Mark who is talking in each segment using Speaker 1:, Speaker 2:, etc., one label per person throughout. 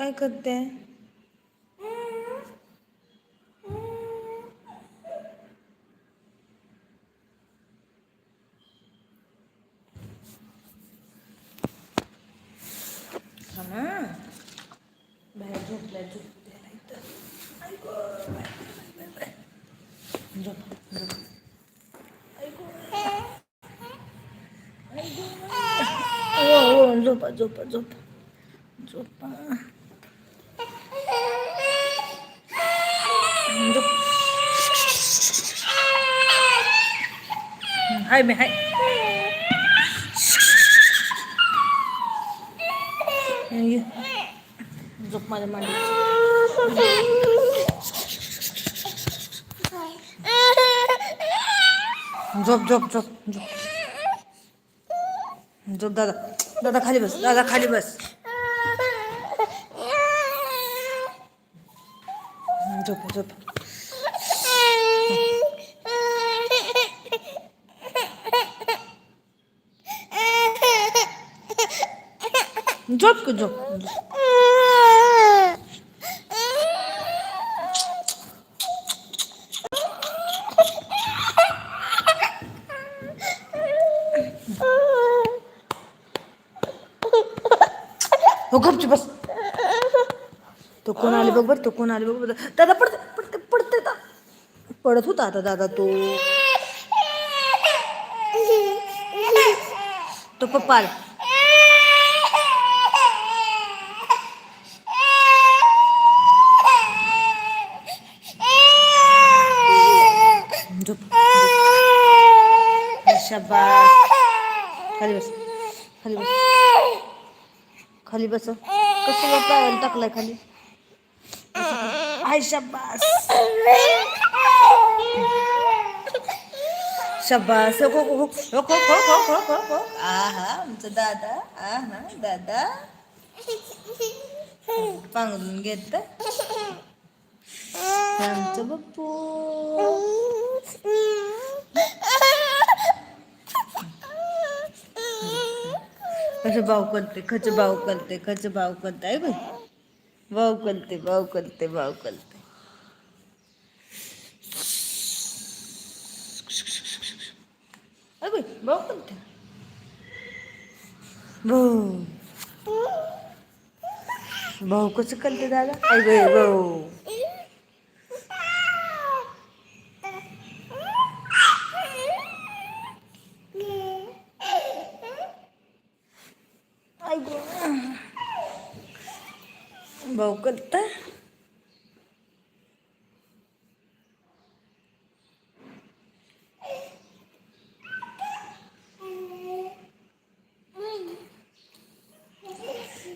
Speaker 1: काय करते? झोपा झोपा झोपा. झोपा. हाय मी हाय. ये. झोप माझ्या मांडीवर झोप झोप झोप झोप. झोप दादा. दादा खाली बस दादा खाली बस. झोप झोप. झोप की झोप हो गपची बस. तो कोण आले बघ बरं तो कोण आले बघ बरं. दादा पडते पडते पडते दा. पडत होता आता दादा तो. तो पप्पा आला. खाली बस. खाली बस. खाली बस. कसं पायाला टाकलाय खाली. आय शब्बास शब्बास हो हो हो, हो हो हो हो हो हो आहा आमचा दादा. आहा दादा. पांघरून घेत आमचं बप्पू. कसं भाव करते खच भाव करते खच भाव करते. आहे बाई भाव करते भाव करते भाव करते. बाई भाव करते. भाऊ भाऊ कसं करते दादा? आई भाऊ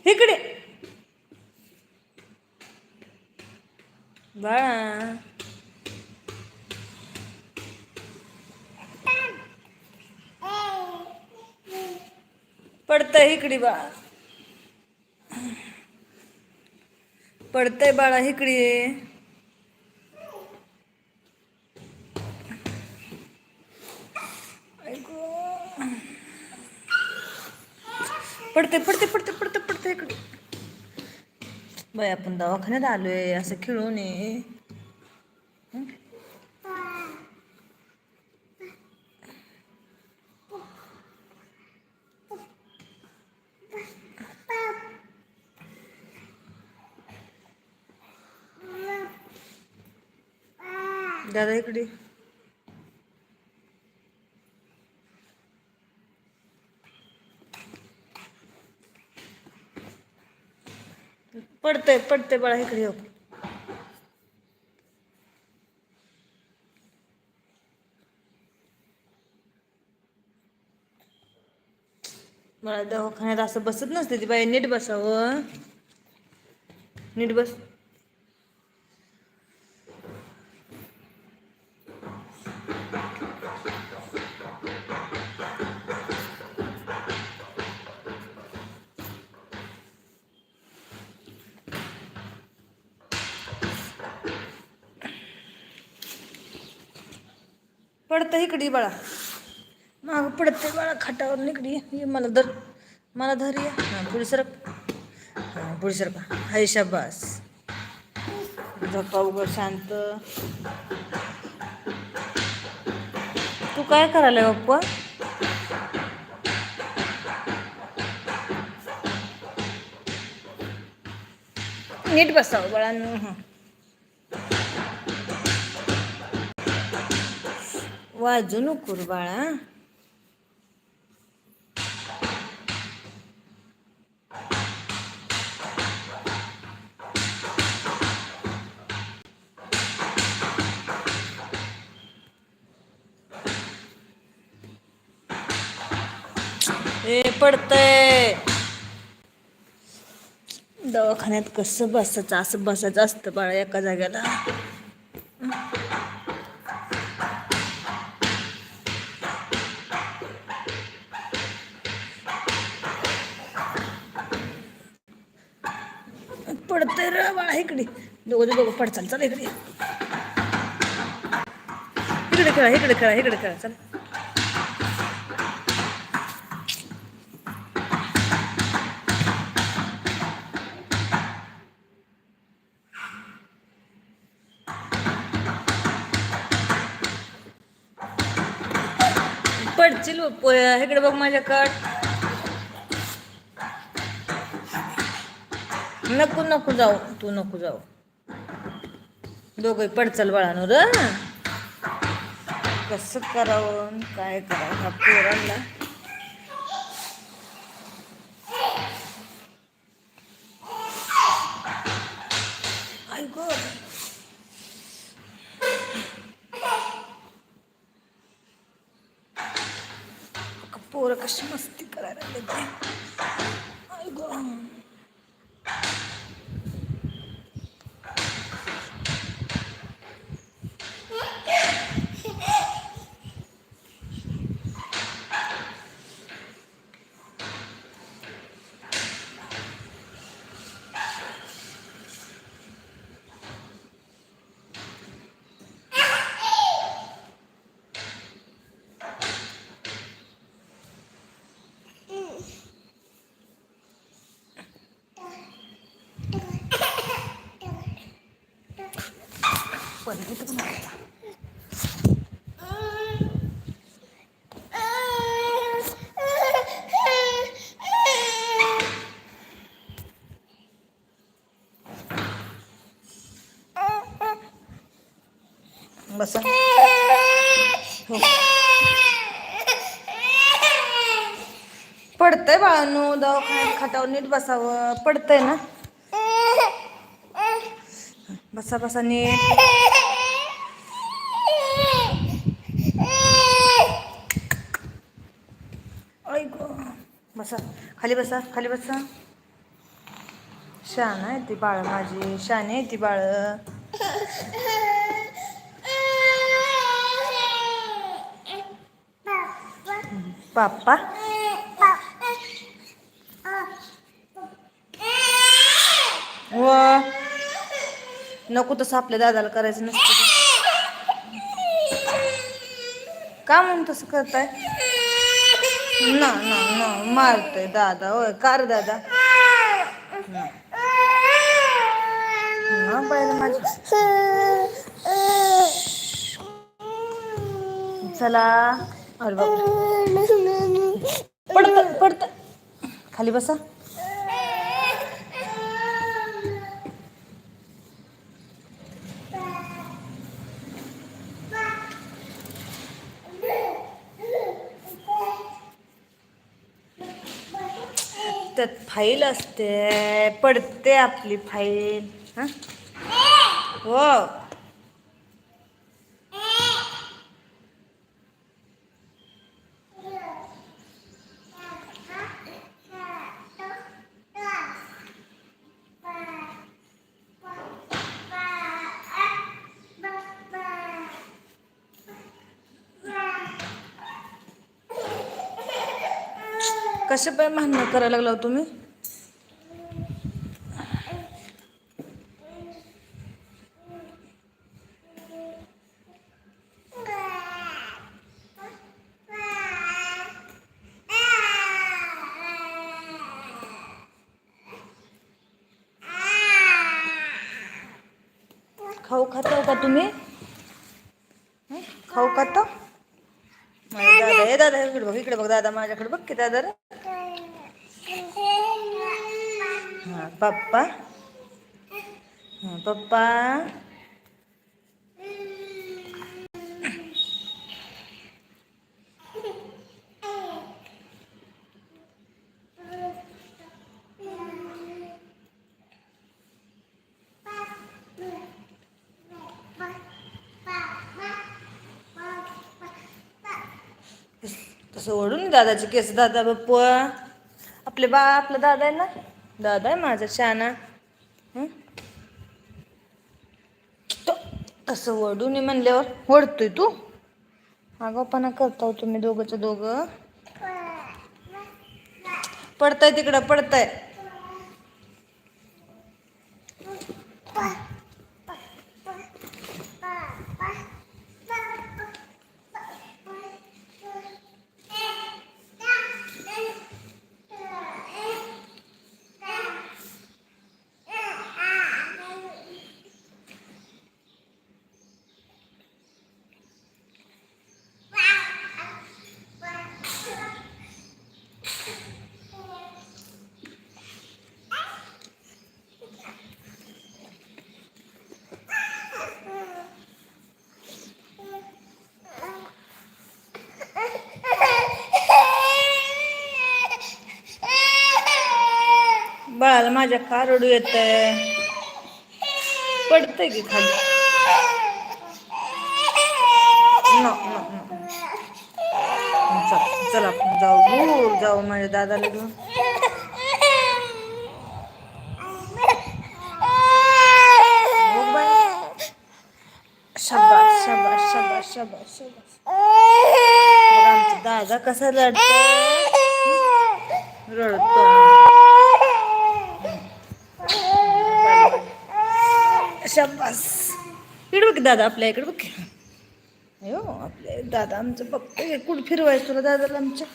Speaker 1: इकडे बाळा। पडतंय इकडे बाळा। पडतंय बाळा इकडे पडते पडते पडते पडते बाई आपण दवाखान्यात आलोय असं खेळून ये दादा इकडे पडतंय पडतंय बाळा इकडे येऊ. मला दवाखान्यात असं बसत नसते ती बाई नीट बसावं. नीट बस. पडतं इकडे बाळा. माग पडते बाळा खाटावर इकडे ये मला धर मला धर या. हां पुढे सरक. हां पुढे सारखा हाय शाबास. झोपा उघड शांत. तू काय करायला बाप्पा नीट बसावं बाळांनो. हां. वाजू नको बाळा हे पडतंय. दवाखान्यात कसं बसायचं? असं बसायचं असतं बाळा एका जागेला. दोघं दोघं पडचाल चल इकडे इकडे खेळा इकडे खेळा इकडे खेळा चल. पडशील इकडे बघ माझ्याकड. नको नको जाऊ तू नको जाऊ. दोघं पडचल बाळानो र कसं करावं काय करावं? हा पोरांना पोरं कशी मस्त करायला लागली ऐकू परत? बसा हो. पडतंय बाळांनो दवाखान्यात खाटावर नीट बसावं पडतंय ना बसा बसा नीट. ऐक बसा. खाली बसा खाली बसा. शान आहे ती बाळ माझी. शान आहे ती बाळ. पापा नको तसं आपल्या दादाला करायचं नसतं. का म्हणून तसं करताय? ना ना ना मारतोय दादा होय कार दादा. चला. अरे बापरे. पडत पडत. खाली बसा. फाईल असते. पडते आपली फाईल. हा? हो. कसे पण भांडणं करायला लागला हो तुम्ही? खाऊ खाता का तुम्ही? खाऊ खाता? दादा हे दादा इकडे बघ इकडे बघ दादा माझ्याकडे बघ की दादा पप्पा. पप्पा. तसं ओढून दादाचे केस. दादा बाप्पू आपले बा आपला दादा आहे ना? दादा आहे माझा शाना. तसं ओढून म्हणल्यावर ओढतोय तू. आगाऊपणा करता हो तुम्ही दोघंच दोघं. पडताय तिकडं पडताय. माझ्या का रडू येत पडतंय की खाली? नो नो आपण जाऊ. दूर जाऊ माझ्या दादाला घेऊन हो बाई. शाबास शाबास शाबास. आमचा दादा कसा लढतो रडतो शाबास. इकडे बघ दादा आपल्या इकडे बघ. अयो आपले दादा आमचं बघतोय कुठं फिरवायचं तुला? दादाला आमच्या.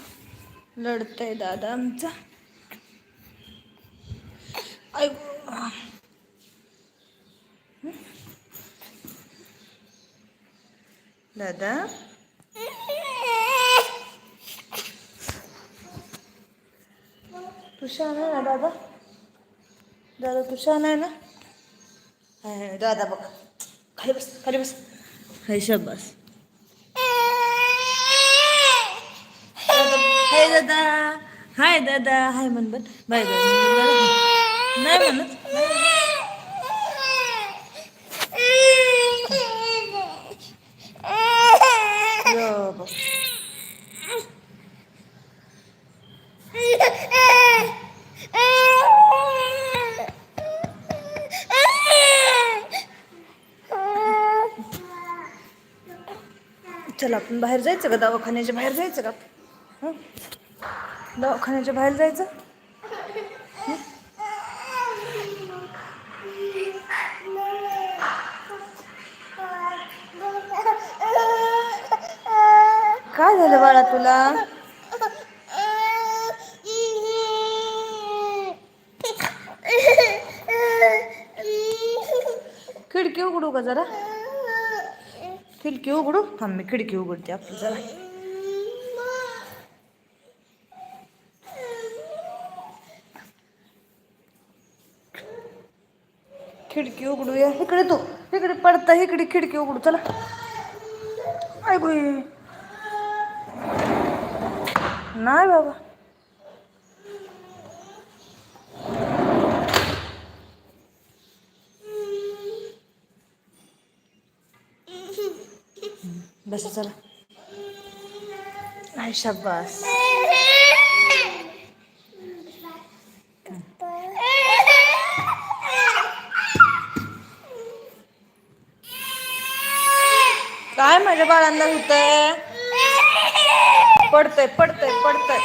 Speaker 1: लढतंय दादा आमचा. अयो. दादा? तुषार आहे ना दादा? दादा तुषार आहे ना? हाय, हाय, दादा बघ खाली बस खाली बस हाय शाबास दादा, हाय दादा हाय दादा हाय म्हण बन बाय बाय म्हण बन, दादा. नाही म्हणत यो बघ. चल आपण बाहेर जायचं का? दवाखान्याच्या बाहेर जायचं का? दवाखान्याच्या बाहेर जायचं? काय झालं बाळा तुला? खिडकी उघडू का जरा? खिडकी उघडू? थांब मी खिडकी उघडते आपली चला. खिडकी उघडूया. इकडे तू. इकडे पडता इकडे खिडकी उघडू. चला. ऐकू नाही बाबा. बस चला. आई शाबास. काय माझ्या बाळांना होतंय? पडतंय पडतंय पडतंय.